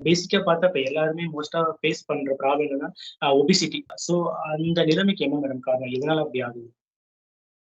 பேசிக்கா பார்த்தா இப்போ எல்லாருமே மோஸ்டா ஃபேஸ் பண்ற ப்ராப்ளம் என்னன்னா ஒபிசிட்டி ஸோ அந்த நிலைமைக்கு என்ன மேடம் காரணம்? எதனால அப்படி ஆகுது?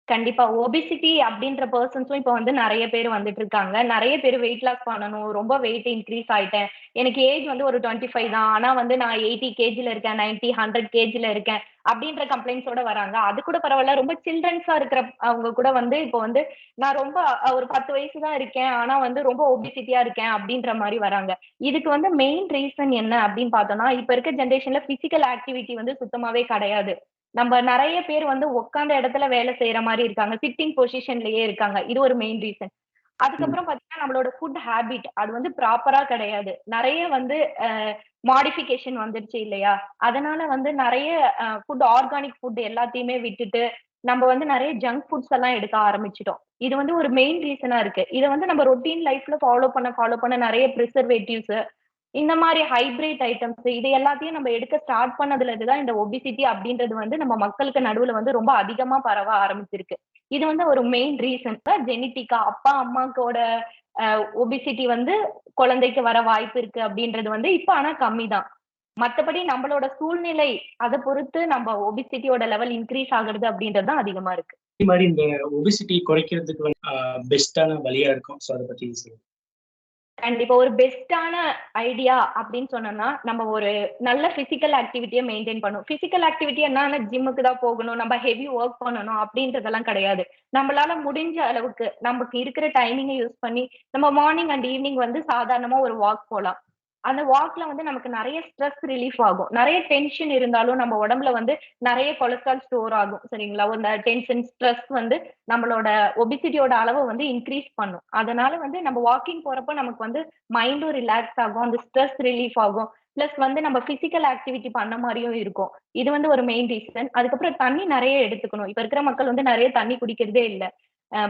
கண்டிப்பா. ஒபிசிட்டி அப்படின்ற பர்சன்ஸும் இப்போ வந்து நிறைய பேர் வந்துட்டு இருக்காங்க. நிறைய பேர் வெயிட் லாஸ் பண்ணணும். ரொம்ப வெயிட் இன்க்ரீஸ் ஆயிட்டேன். எனக்கு ஏஜ் வந்து ஒரு டுவெண்ட்டி ஃபைவ் தான். ஆனா வந்து நான் எயிட்டி கேஜில இருக்கேன் நைன்டி ஹண்ட்ரட் கேஜில இருக்கேன் அப்படின்ற கம்ப்ளைண்ட்ஸோட வராங்க. அது கூட பரவாயில்ல. ரொம்ப சில்ட்ரன்ஸா இருக்கிற அவங்க கூட வந்து இப்போ வந்து நான் ரொம்ப ஒரு பத்து வயசு தான் இருக்கேன். ஆனா வந்து ரொம்ப ஒபிசிட்டியா இருக்கேன் அப்படின்ற மாதிரி வராங்க. இதுக்கு வந்து மெயின் ரீசன் என்ன அப்படின்னு பார்த்தோம்னா இப்ப இருக்க ஜென்ரேஷன்ல பிசிக்கல் ஆக்டிவிட்டி வந்து சுத்தமாவே கிடையாது. நம்ம நிறைய பேர் வந்து உட்காந்த இடத்துல வேலை செய்யற மாதிரி இருக்காங்க. சிட்டிங் பொசிஷன்லயே இருக்காங்க. இது ஒரு மெயின் ரீசன் அதுக்கப்புறம் பாத்தீங்கன்னா நம்மளோட ஃபுட் ஹேபிட் அது வந்து ப்ராப்பரா கிடையாது. நிறைய வந்து மாடிஃபிகேஷன் வந்துருச்சு இல்லையா? அதனால வந்து நிறைய ஃபுட் ஆர்கானிக் ஃபுட் எல்லாத்தையுமே விட்டுட்டு நம்ம வந்து நிறைய ஜங்க் ஃபுட்ஸ் எல்லாம் எடுக்க ஆரம்பிச்சிட்டோம். இது வந்து ஒரு மெயின் ரீசனா இருக்கு. இதை வந்து நம்ம ரொட்டீன் லைஃப்ல ஃபாலோ பண்ண ஃபாலோ பண்ண நிறைய ப்ரிசர்வேட்டிவ்ஸ் இந்த மாதிரி ஹைபிரிட் ஐட்டம்ஸ் இது எல்லாத்தையும் நம்ம எடுக்க ஸ்டார்ட் பண்ணதுல இருந்துதான் இந்த ஒபிசிட்டி அப்படின்றது வந்து நம்ம மக்களுக்கு நடுவுல வந்து ரொம்ப அதிகமா பரவ ஆரம்பிச்சிருக்கு. இது வந்து ஒரு மெயின் ரீசன் ஜெனிட்டிக்கா அப்பா அம்மாக்கோட ஒபிசிட்டி வந்து குழந்தைக்கு வர வாய்ப்பு இருக்கு அப்படின்றது வந்து இப்ப ஆனா கம்மி தான் மத்தபடி நம்மளோட சூழ்நிலை அதை பொறுத்து நம்ம ஒபிசிட்டியோட லெவல் இன்க்ரீஸ் ஆகுறது அப்படின்றது தான் அதிகமா இருக்கு. மாதிரி இந்த ஒபிசிட்டி குறைக்கிறதுக்கு பெஸ்டான வழியா இருக்கும். ஸோ அதை பத்தி அண்ட் கண்டிப்பா. ஒரு பெஸ்டான ஐடியா அப்படின்னு சொன்னோம்னா நம்ம ஒரு நல்ல பிசிக்கல் ஆக்டிவிட்டியை மெயின்டைன் பண்ணணும் பிசிக்கல் ஆக்டிவிட்டி என்ன ஜிம்முக்கு தான் போகணும் நம்ம ஹெவி ஒர்க் பண்ணணும் அப்படின்றதெல்லாம் கிடையாது. நம்மளால முடிஞ்ச அளவுக்கு நமக்கு இருக்கிற டைமிங்கை யூஸ் பண்ணி நம்ம மார்னிங் அண்ட் ஈவினிங் வந்து சாதாரணமா ஒரு வாக் போகலாம் அந்த வாக்ல வந்து நமக்கு நிறைய ஸ்ட்ரெஸ் ரிலீஃப் ஆகும். நிறைய டென்ஷன் இருந்தாலும் நம்ம உடம்புல வந்து நிறைய கொலஸ்ட்ரால் ஸ்டோர் ஆகும். சரிங்களா? அந்த டென்ஷன் ஸ்ட்ரெஸ் வந்து நம்மளோட ஒபிசிட்டியோட அளவை வந்து இன்க்ரீஸ் பண்ணும். அதனால வந்து நம்ம வாக்கிங் போறப்போ நமக்கு வந்து மைண்டும் ரிலாக்ஸ் ஆகும். அந்த ஸ்ட்ரெஸ் ரிலீஃப் ஆகும். பிளஸ் வந்து நம்ம பிசிக்கல் ஆக்டிவிட்டி பண்ண மாதிரியும் இருக்கும். இது வந்து ஒரு மெயின் ரீசன் அதுக்கப்புறம் தண்ணி நிறைய எடுத்துக்கணும். இப்ப இருக்கிற மக்கள் வந்து நிறைய தண்ணி குடிக்கிறதே இல்லை.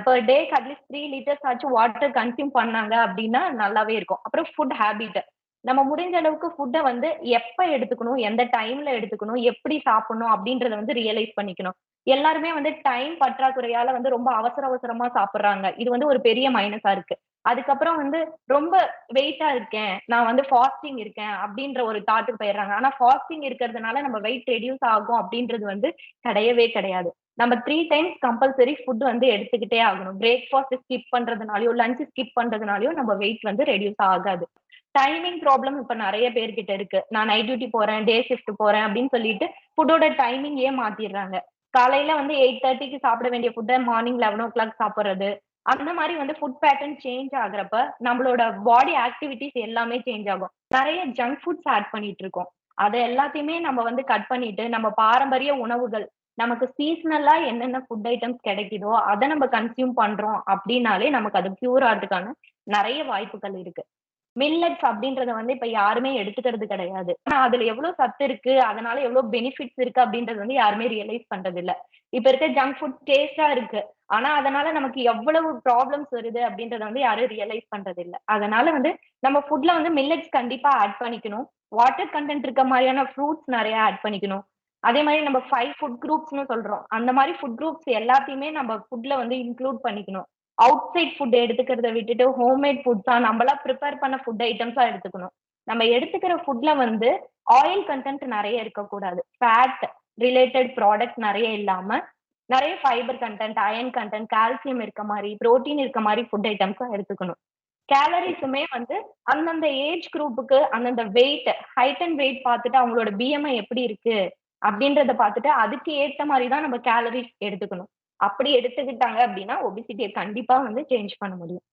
பர் டேக்கு அட்லீஸ்ட் த்ரீ லிட்டர்ஸ் ஆச்சு வாட்டர் கன்சியூம் பண்ணாங்க அப்படின்னா நல்லாவே இருக்கும். அப்புறம் ஃபுட் ஹேபிட் நம்ம முடிஞ்ச அளவுக்கு ஃபுட்டை வந்து எப்ப எடுத்துக்கணும் எந்த டைம்ல எடுத்துக்கணும் எப்படி சாப்பிடணும் அப்படின்றத வந்து ரியலைஸ் பண்ணிக்கணும். எல்லாருமே வந்து டைம் பற்றாக்குறையால வந்து ரொம்ப அவசர அவசரமா சாப்பிடுறாங்க. இது வந்து ஒரு பெரிய மைனஸா இருக்கு. அதுக்கப்புறம் வந்து ரொம்ப வெயிட்டா இருக்கேன் நான் வந்து ஃபாஸ்டிங் இருக்கேன் அப்படின்ற ஒரு தாட்டுக்கு போயிடுறாங்க. ஆனா ஃபாஸ்டிங் இருக்கிறதுனால நம்ம வெயிட் ரெடியூஸ் ஆகும் அப்படின்றது வந்து கிடையவே கிடையாது. நம்ம த்ரீ டைம்ஸ் கம்பல்சரி ஃபுட் வந்து எடுத்துக்கிட்டே ஆகணும். பிரேக்ஃபாஸ்ட் ஸ்கிப் பண்றதுனாலயோ லஞ்ச் ஸ்கிப் பண்றதுனாலயோ நம்ம வெயிட் வந்து ரெடியூஸ் ஆகாது. டைமிங் ப்ராப்ளம் இப்ப நிறைய பேர்கிட்ட இருக்கு. நான் நைட் டியூட்டி போறேன் டே ஷிஃப்ட் போறேன் அப்படின்னு சொல்லிட்டு ஃபுட்டோட டைமிங் ஏன் மாத்திடுறாங்க? காலையில வந்து எயிட் தேர்ட்டிக்கு சாப்பிட வேண்டிய ஃபுட்டை மார்னிங் லெவன் ஓ கிளாக் சாப்பிட்றது. அந்த மாதிரி வந்து ஃபுட் பேட்டர்ன் சேஞ்ச் ஆகுறப்ப நம்மளோட பாடி ஆக்டிவிட்டிஸ் எல்லாமே சேஞ்ச் ஆகும். நிறைய ஜங்க் ஃபுட்ஸ் ஆட் பண்ணிட்டு இருக்கோம். அதை எல்லாத்தையுமே நம்ம வந்து கட் பண்ணிட்டு நம்ம பாரம்பரிய உணவுகள் நமக்கு சீசனலா என்னென்ன ஃபுட் ஐட்டம்ஸ் கிடைக்குதோ அதை நம்ம கன்சியூம் பண்றோம் அப்படின்னாலே நமக்கு அது கியூர் ஆகிறதுக்கான நிறைய வாய்ப்புகள் இருக்கு. மில்லட்ஸ் அப்படின்றத வந்து இப்ப யாருமே எடுத்துக்கிறது கிடையாது. ஆனா அதுல எவ்வளவு சத்து இருக்கு அதனால எவ்வளவு பெனிஃபிட்ஸ் இருக்கு அப்படின்றது வந்து யாருமே ரியலைஸ் பண்றது இல்ல இப்ப இருக்க ஜங்க் ஃபுட் டேஸ்டா இருக்கு. ஆனா அதனால நமக்கு எவ்வளவு ப்ராப்ளம்ஸ் வருது அப்படின்றத வந்து யாரும் ரியலைஸ் பண்றது இல்ல அதனால வந்து நம்ம ஃபுட்ல வந்து மில்லட்ஸ் கண்டிப்பா ஆட் பண்ணிக்கணும். வாட்டர் கண்டென்ட் இருக்க மாதிரியான ஃப்ரூட்ஸ் நிறைய ஆட் பண்ணிக்கணும். அதே மாதிரி நம்ம ஃபைவ் ஃபுட் குரூப்ஸ்னு சொல்றோம். அந்த மாதிரி ஃபுட் குரூப்ஸ் எல்லாத்தையுமே நம்ம ஃபுட்ல வந்து இன்க்ளூட் பண்ணிக்கணும். அவுட் சைட் ஃபுட் எடுத்துக்கிறத விட்டுட்டு ஹோம்மேட் ஃபுட்ஸா நம்மளா ப்ரிப்பேர் பண்ண ஃபுட் ஐட்டம்ஸா எடுத்துக்கணும். நம்ம எடுத்துக்கிற ஃபுட்ல வந்து ஆயில் கண்டென்ட் நிறைய இருக்கக்கூடாது. ஃபேட் ரிலேட்டட் ப்ராடக்ட் நிறைய இல்லாம நிறைய fibre content iron content calcium இருக்க மாதிரி புரோட்டீன் இருக்க மாதிரி ஃபுட் ஐட்டம்ஸா எடுத்துக்கணும். கேலரிஸுமே வந்து அந்தந்த ஏஜ் குரூப்புக்கு அந்தந்த வெயிட் ஹைட் அண்ட் வெயிட் பார்த்துட்டு அவங்களோட பிஎம்ஐ எப்படி இருக்கு அப்படின்றத பார்த்துட்டு அதுக்கு ஏற்ற மாதிரி தான் நம்ம கேலரிஸ் எடுத்துக்கணும். அப்படி எடுத்துக்கிட்டாங்க அப்படின்னா ஒபிசிட்டியை கண்டிப்பா வந்து சேஞ்ச் பண்ண முடியும்.